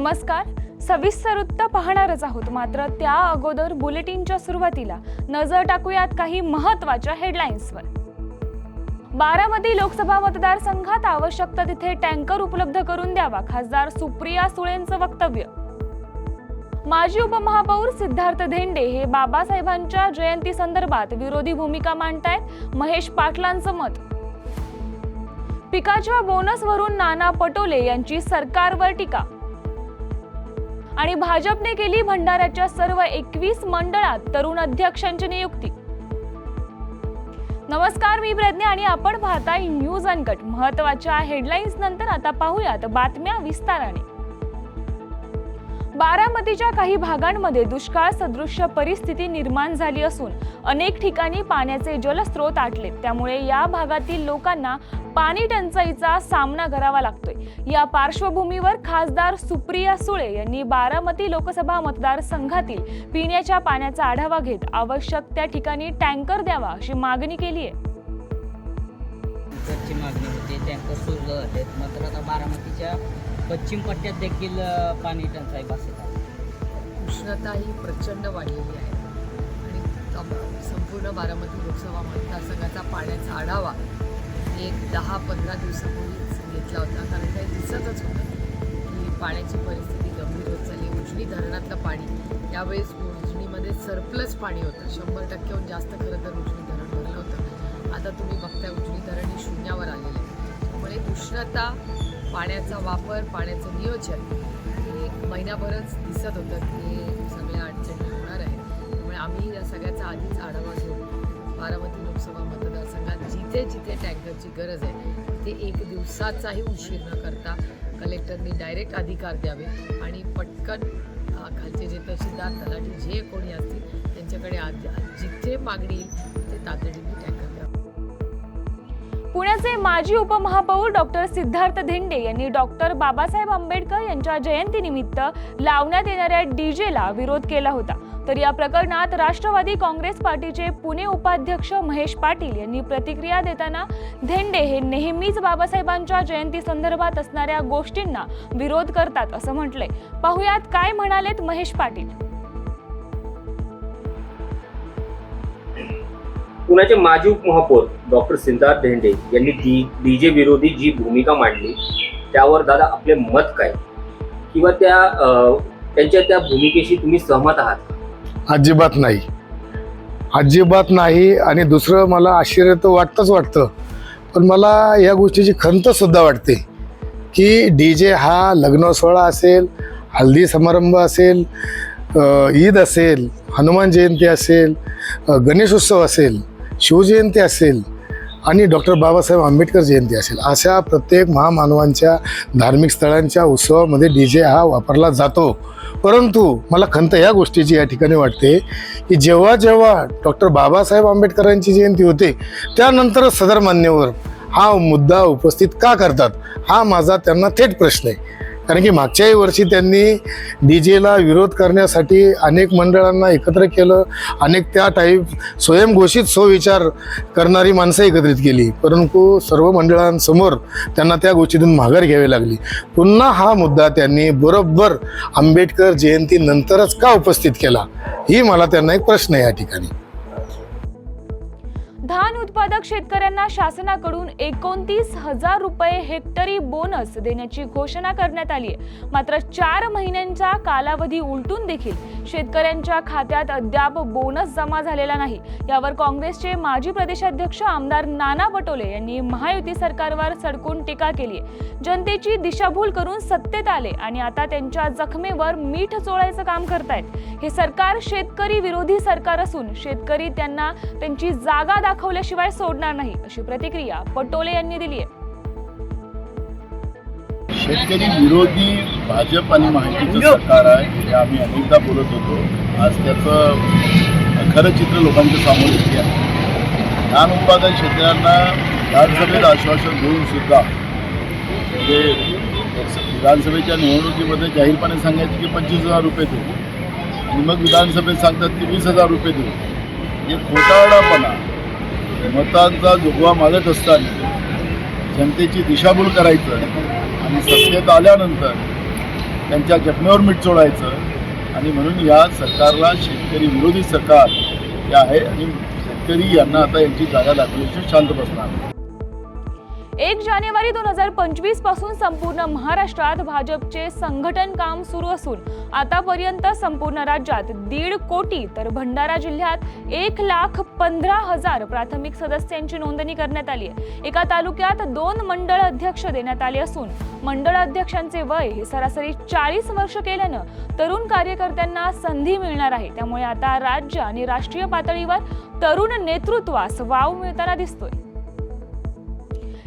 नमस्कार. सविस्तर वृत्त पाहणारच आहोत. मात्र त्या अगोदर बुलेटिनच्या सुरुवातीला नजर टाकूयात काही महत्त्वाच्या हेडलाईन्सवर. बारामती लोकसभा मतदारसंघात आवश्यकता तिथे टँकर उपलब्ध करून द्यावा खासदार सुप्रिया सुळेंचं वक्तव्य. माजी उपमहापौर सिद्धार्थ धेंडे हे बाबासाहेबांच्या जयंती संदर्भात विरोधी भूमिका मांडतायत महेश पाटलांचं मत. पिकाच्या बोनसवरून नाना पटोले यांची सरकारवर टीका. आणि भाजपने केली भंडाऱ्याच्या सर्व एकवीस मंडळात तरुण अध्यक्षांची नियुक्ती. नमस्कार मी प्रज्ञा आणि आपण पाहताय न्यूज अनकट. महत्त्वाच्या हेडलाईन्स नंतर आता पाहूयात बातम्या विस्ताराने. बारामतीच्या काही भागांमध्ये दुष्काळ सदृश्य परिस्थिती निर्माण झाली असून अनेक ठिकाणी पाण्याचे जलस्रोत आटलेत त्यामुळे या भागातील लोकांना पाणी टंचाईचा सामना करावा लागतोय. या पार्श्वभूमीवर खासदार सुप्रिया सुळे यांनी बारामती लोकसभा मतदारसंघातील पिण्याच्या पाण्याचा आढावा घेत आवश्यक त्या ठिकाणी टँकर द्यावा अशी मागणी केली आहे. मागणी होती टँकर सुरू झाले मात्र आता बारामतीच्या पश्चिम पट्ट्यात देखील पाणी टंचाई भासत आहे. उष्णता ही प्रचंड वाढलेली आहे. आणि संपूर्ण बारामती लोकसभा मतदारसंघाचा पाण्याचा आढावा एक दहा पंधरा दिवसापूर्वीच घेतला होता. कारण काही दिसतच होतं की पाण्याची परिस्थिती गंभीर होत चालली उजनी धरणातलं पाणी यावेळेस उजनीमध्ये सरप्लस पाणी होतं. शंभर टक्क्याहून जास्त खरं तर उजनी धरण भरलं होतं आता तुम्ही बघताय उजनी धरण ही शून्यावर आलेलं आहे. त्यामुळे उष्णता पाण्याचा वापर पाण्याचं नियोजन हे महिनाभरच दिसत होतं की सगळ्या अडचणी होणार आहे त्यामुळे आम्ही या सगळ्याचा आधीच आढावा घेऊन बारामती लोकसभा मतदारसंघात जिथे जिथे टँकरची गरज आहे तिथे एक दिवसाचाही उशीर न करता कलेक्टरनी डायरेक्ट अधिकार द्यावे आणि पटकन खालचे जे तहसीलदार तलाठी जे कोणी असतील त्यांच्याकडे आधी जिथे मागणी येईल तिथे तातडीने टँकर पुण्याचे माजी उपमहापौर डॉक्टर सिद्धार्थ धेंडे यांनी डॉक्टर बाबासाहेब आंबेडकर यांच्या जयंतीनिमित्त लावण्यात येणाऱ्या डीजेला विरोध केला होता. तर या प्रकरणात राष्ट्रवादी काँग्रेस पार्टीचे पुणे उपाध्यक्ष महेश पाटील यांनी प्रतिक्रिया देताना धेंडे हे नेहमीच बाबासाहेबांच्या जयंती संदर्भात असणाऱ्या गोष्टींना विरोध करतात असं म्हटलंय. पाहुयात काय म्हणालेत महेश पाटील. पुण्याचे माजी उपमहापौर डॉक्टर सिद्धार्थ धेंडे यांनी डी डीजे विरोधी जी भूमिका मांडली त्यावर दादा आपले मत काय? किंवा त्या त्यांच्या त्या भूमिकेशी तुम्ही सहमत आहात अजिबात नाही. अजिबात नाही आणि दुसरं मला आश्चर्य तर वाटतंच वाटतं. पण मला या गोष्टीची खंत सुद्धा वाटते की डी जे हा लग्न सोहळा असेल हल्दी समारंभ असेल ईद असेल हनुमान जयंती असेल गणेशोत्सव असेल शिवजयंती असेल आणि डॉक्टर बाबासाहेब आंबेडकर जयंती असेल अशा प्रत्येक महामानवांच्या धार्मिक स्थळांच्या उत्सवामध्ये डी जे हा वापरला जातो. परंतु मला खंत या गोष्टीची या ठिकाणी वाटते की जेव्हा जेव्हा डॉक्टर बाबासाहेब आंबेडकरांची जयंती होते त्यानंतरच सदर मान्यवर हा मुद्दा उपस्थित का करतात हा माझा त्यांना थेट प्रश्न आहे. कारण की मागच्याही वर्षी त्यांनी डी जेला विरोध करण्यासाठी अनेक मंडळांना एकत्र केलं अनेक त्या टाईप स्वयंघोषित स्वविचार करणारी माणसं एकत्रित केली. परंतु सर्व मंडळांसमोर त्यांना त्या गोष्टीतून माघार घ्यावी लागली. पुन्हा हा मुद्दा त्यांनी बरोबर आंबेडकर जयंतीनंतरच का उपस्थित केला? ही मला त्यांना एक प्रश्न आहे या ठिकाणी. धान उत्पादक शेतकऱ्यांना शासनाकडून एकोणतीस हजार रुपये हेक्टरी बोनस देण्याची घोषणा करण्यात आली आहे. मात्र चार महिन्यांचा कालावधी उलटून देखील शेतकऱ्यांच्या खात्यात अद्याप बोनस जमा झालेला नाही. यावर काँग्रेसचे माजी प्रदेशाध्यक्ष आमदार नाना पटोले यांनी महायुती सरकारवर सडकून टीका केली आहे. जनतेची दिशाभूल करून सत्तेत आले आणि आता त्यांच्या जखमेवर मीठ चोळायचं काम करतायत. हे सरकार शेतकरी विरोधी सरकार असून शेतकरी त्यांना त्यांची जागा दाखव दाखवल्याशिवाय सोडणार नाही अशी प्रतिक्रिया पटोले यांनी दिली आहे. शेतकरी विरोधी भाजप आणि माहितीचं सरकार आहे हे आम्ही अनेकदा बोलत होतो. आज त्याचं खरं चित्र लोकांच्या समोर येते आहे. धान उत्पादन शेतकऱ्यांना विधानसभेत आश्वासन देऊन सुद्धा म्हणजे विधानसभेच्या निवडणुकीमध्ये जाहीरपणे सांगायचे की पंचवीस हजार रुपये देऊ. आणि मग विधानसभेत सांगतात की वीस हजार रुपये देऊ. हे खोटारडापणा. मतांचा जोगवा मागत असताना जनतेची दिशाभूल करायचं आणि सत्तेत आल्यानंतर त्यांच्या जखमेवर मीठ चोडायचं आणि म्हणून या सरकारला शेतकरी विरोधी सरकार हे आहे आणि शेतकरी यांना आता यांची जागा दाखवल्याची शांत बसणार. एक जानेवारी दोन हजार पंचवीसपासून संपूर्ण महाराष्ट्रात भाजपचे संघटन काम सुरू असून आतापर्यंत संपूर्ण राज्यात दीड कोटी तर भंडारा जिल्ह्यात एक लाख पंधरा हजार प्राथमिक सदस्यांची नोंदणी करण्यात आली आहे. एका तालुक्यात दोन मंडळ अध्यक्ष देण्यात आले असून मंडळ अध्यक्षांचे वय हे सरासरी चाळीस वर्ष केल्यानं तरुण कार्यकर्त्यांना संधी मिळणार आहे. त्यामुळे आता राज्य आणि राष्ट्रीय पातळीवर तरुण नेतृत्वास वाव मिळताना दिसतोय.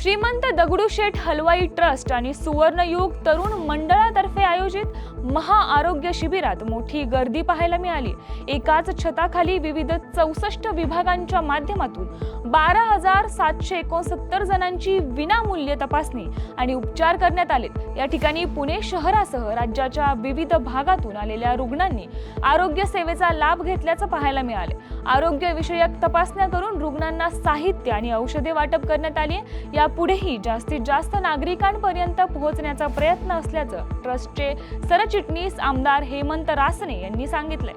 श्रीमंत दगडूशेठ हलवाई ट्रस्ट आणि सुवर्णयुग तरुण मंडळातर्फे आयोजित महाआरोग्य शिबिरात मोठी गर्दी पाहायला मिळाली. एकाच छताखाली विविध चौसष्ट विभागांच्या माध्यमातून बारा हजार सातशे एकोणसत्तर जणांची विनामूल्य तपासणी आणि उपचार करण्यात आले या ठिकाणी पुणे शहरासह राज्याच्या विविध भागातून आलेल्या रुग्णांनी आरोग्य सेवेचा लाभ घेतल्याचं पाहायला मिळाले. आरोग्य विषयक तपासण्या करून रुग्णांना साहित्य आणि औषधे वाटप करण्यात आली. या पुढेही जास्तीत जास्त नागरिकांपर्यंत पोहोचण्याचा प्रयत्न असल्याचं ट्रस्टचे सरचिटणीस आमदार हेमंत रासने यांनी सांगितलंय.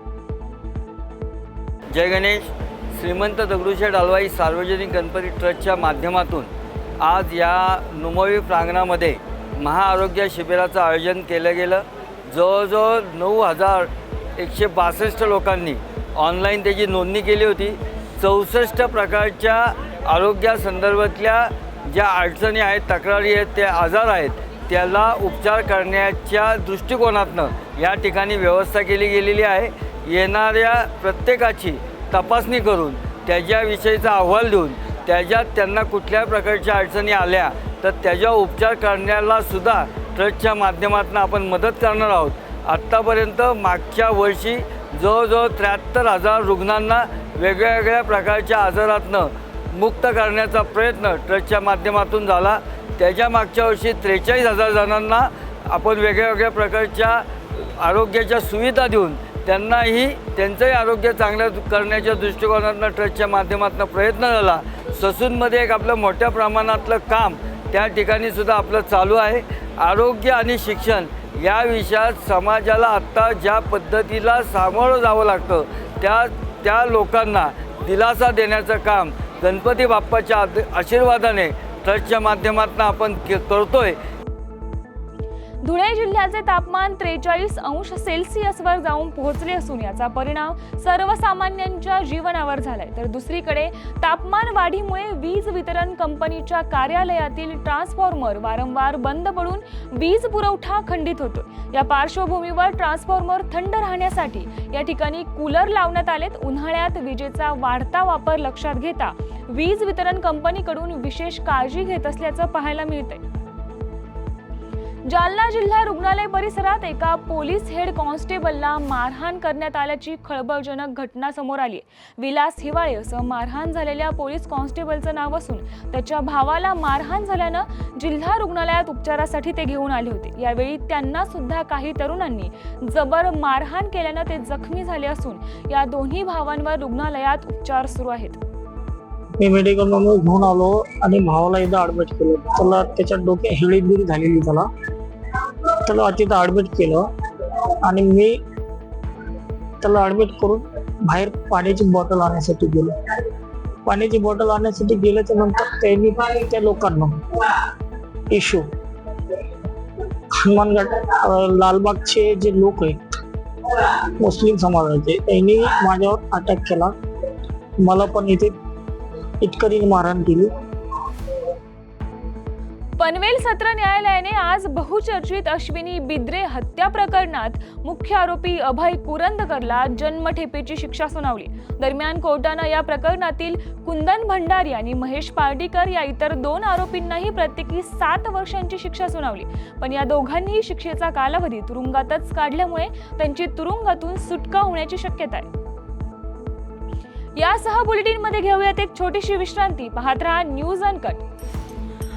जय गणेश. श्रीमंत दगडूशेठ हलवाई सार्वजनिक गणपती ट्रस्टच्या माध्यमातून आज या नुमवी प्रांगणामध्ये महाआरोग्य शिबिराचं आयोजन केलं गेलं. जवळजवळ नऊ हजार एकशे बासष्ट लोकांनी ऑनलाईन त्याची नोंदणी केली होती. चौसष्ट प्रकारच्या आरोग्यासंदर्भातल्या ज्या अडचणी आहेत तक्रारी आहेत ते आजार आहेत त्याला उपचार करण्याच्या दृष्टिकोनातनं या ठिकाणी व्यवस्था केली गेलेली आहे. येणाऱ्या प्रत्येकाची तपासणी करून त्याच्याविषयीचा अहवाल देऊन त्याच्यात त्यांना कुठल्या प्रकारच्या अडचणी आल्या तर त्याच्या उपचार करण्याला सुद्धा ट्रस्टच्या माध्यमातून आपण मदत करणार आहोत. आत्तापर्यंत मागच्या वर्षी जवळजवळ त्र्याहत्तर हजार रुग्णांना वेगळ्या वेगळ्या प्रकारच्या आजारातनं मुक्त करण्याचा प्रयत्न ट्रस्टच्या माध्यमातून झाला. त्याच्या मागच्या वर्षी त्रेचाळीस हजार जणांना आपण वेगळ्या वेगळ्या प्रकारच्या आरोग्याच्या सुविधा देऊन त्यांनाही त्यांचंही आरोग्य चांगलं करण्याच्या दृष्टिकोनातनं ट्रस्टच्या माध्यमातून प्रयत्न झाला. ससूनमध्ये एक आपलं मोठ्या प्रमाणातलं काम त्या ठिकाणी सुद्धा आपलं चालू आहे. आरोग्य आणि शिक्षण या विषयात समाजाला आत्ता ज्या पद्धतीला सामोरं जावं लागतं त्या त्या लोकांना दिलासा देण्याचं काम गणपती बाप्पाच्या आशीर्वादाने ट्रस्टच्या माध्यमातून आपण के करतोय. धुळे जिल्ह्याचे तापमान त्रेचाळीस अंश सेल्सिअसवर जाऊन पोहोचले असून याचा परिणाम सर्वसामान्यांच्या जीवनावर झालाय. तर दुसरीकडे तापमान वाढीमुळे वीज वितरण कंपनीच्या कार्यालयातील ट्रान्सफॉर्मर वारंवार बंद पडून वीज पुरवठा खंडित होतो या पार्श्वभूमीवर ट्रान्सफॉर्मर थंड राहण्यासाठी या ठिकाणी कूलर लावण्यात आलेत. उन्हाळ्यात विजेचा वाढता वापर लक्षात घेता वीज वितरण कंपनीकडून विशेष काळजी घेत असल्याचं पाहायला मिळतंय. जालना जिल्हा रुग्णालय परिसरात एका पोलीस हेड कॉन्स्टेबलला मारहाण करण्यात आल्याची खळबळजनक घटना समोर आली विलास हिवाळे असं मारहाण झालेल्या पोलीस कॉन्स्टेबलचं नाव असून त्याच्या भावाला मारहाण झाल्यानं जिल्हा रुग्णालयात उपचारासाठी ते घेऊन आले होते. यावेळी त्यांना सुद्धा काही तरुणांनी जबर मारहाण केल्यानं ते जखमी झाले असून या दोन्ही भावांवर रुग्णालयात उपचार सुरू आहेत. मी घेऊन आलो आणि भावाला एकदा ऍडमिट केलं. त्याला त्याच्या डोक्या हिळीबिरी झालेली त्याला. त्याला तिथं ऍडमिट केलं. आणि मी त्याला ऍडमिट करून बाहेर पाण्याची बॉटल आणण्यासाठी गेलो. पाण्याची बॉटल आणण्यासाठी गेल्याच्यानंतर त्यांनी त्या लोकांना इशू हनुमानगड लालबागचे जे लोक आहेत मुस्लिम समाजाचे त्यांनी माझ्यावर अटॅक केला. मला पण इथे इतकरी मारहाण केली. पनवेल सत्र न्यायालयाने आज बहुचर्चित अश्विनी बिद्रे हत्या प्रकरणात मुख्य आरोपी अभय कुरंदकरला जन्मठेपेची शिक्षा सुनावली. दरम्यान कोर्टानं या प्रकरणातील कुंदन भंडारी आणि महेश पार्डीकर या इतर दोन आरोपींनाही प्रत्येकी सात वर्षांची शिक्षा सुनावली. पण या दोघांनीही शिक्षेचा कालावधी तुरुंगातच काढल्यामुळे त्यांची तुरुंगातून सुटका होण्याची शक्यता आहे. यासह बुलेटिनमध्ये घेऊयात एक छोटीशी विश्रांती. पाहत राहा न्यूज कट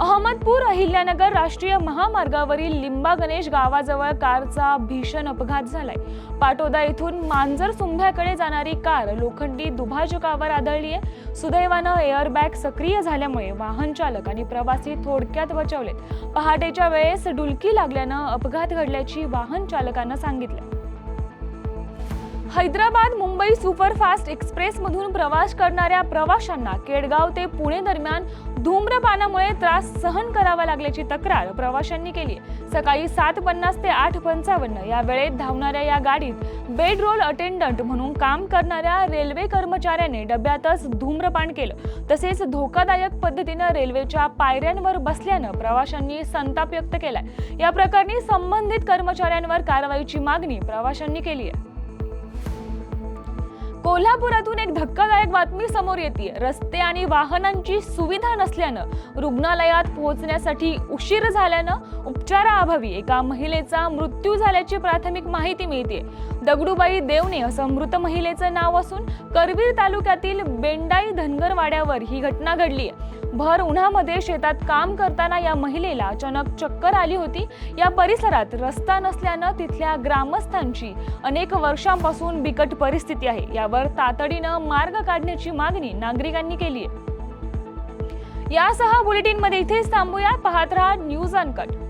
अहमदपूर अहिल्यानगर राष्ट्रीय महामार्गावरील लिंबा गणेश गावाजवळ कारचा भीषण अपघात झालाय. पाटोदा येथून मांजर सुंभ्याकडे जाणारी कार लोखंडी दुभाजकावर आदळली आहे. सुदैवानं एअरबॅग सक्रिय झाल्यामुळे वाहन चालक आणि प्रवासी थोडक्यात बचावलेत. पहाटेच्या वेळेस डुलकी लागल्यानं अपघात घडल्याची वाहन चालकानं सांगितलं. हैदराबाद मुंबई सुपरफास्ट एक्सप्रेसमधून प्रवास करणाऱ्या प्रवाशांना केडगाव ते पुणे दरम्यान धूम्रपानामुळे त्रास सहन करावा लागल्याची तक्रार प्रवाशांनी केली. आहे. सकाळी सात पन्नास ते आठ पंचावन्न या वेळेत धावणाऱ्या या गाडीत बेड रोल अटेंडंट म्हणून काम करणाऱ्या रेल्वे कर्मचाऱ्याने डब्यातच धूम्रपान केलं. तसेच धोकादायक पद्धतीनं रेल्वेच्या पायऱ्यांवर बसल्यानं प्रवाशांनी संताप व्यक्त केलाय. या प्रकरणी संबंधित कर्मचाऱ्यांवर कारवाईची मागणी प्रवाशांनी केली आहे. कोल्हापुरातून एक धक्कादायक बातमी समोर येते रस्ते आणि वाहनांची सुविधा नसल्यानं रुग्णालयात पोहोचण्यासाठी उशीर झाल्यानं उपचाराअभावी एका महिलेचा मृत्यू झाल्याची प्राथमिक माहिती मिळते दगडूबाई देवणे असं मृत महिलेचं नाव असून करवीर तालुक्यातील बेंडाई धनगरवाड्यावर ही घटना घडली आहे. भर उन्हामध्ये शेतात काम करताना या महिलेला अचानक चक्कर आली होती. या परिसरात रस्ता नसल्यानं तिथल्या ग्रामस्थांची अनेक वर्षांपासून बिकट परिस्थिती आहे. यावर तातडीनं मार्ग काढण्याची मागणी नागरिकांनी केली आहे. यासह बुलेटिनमध्ये इथेच थांबूया. पाहत राहा न्यूज अनकट.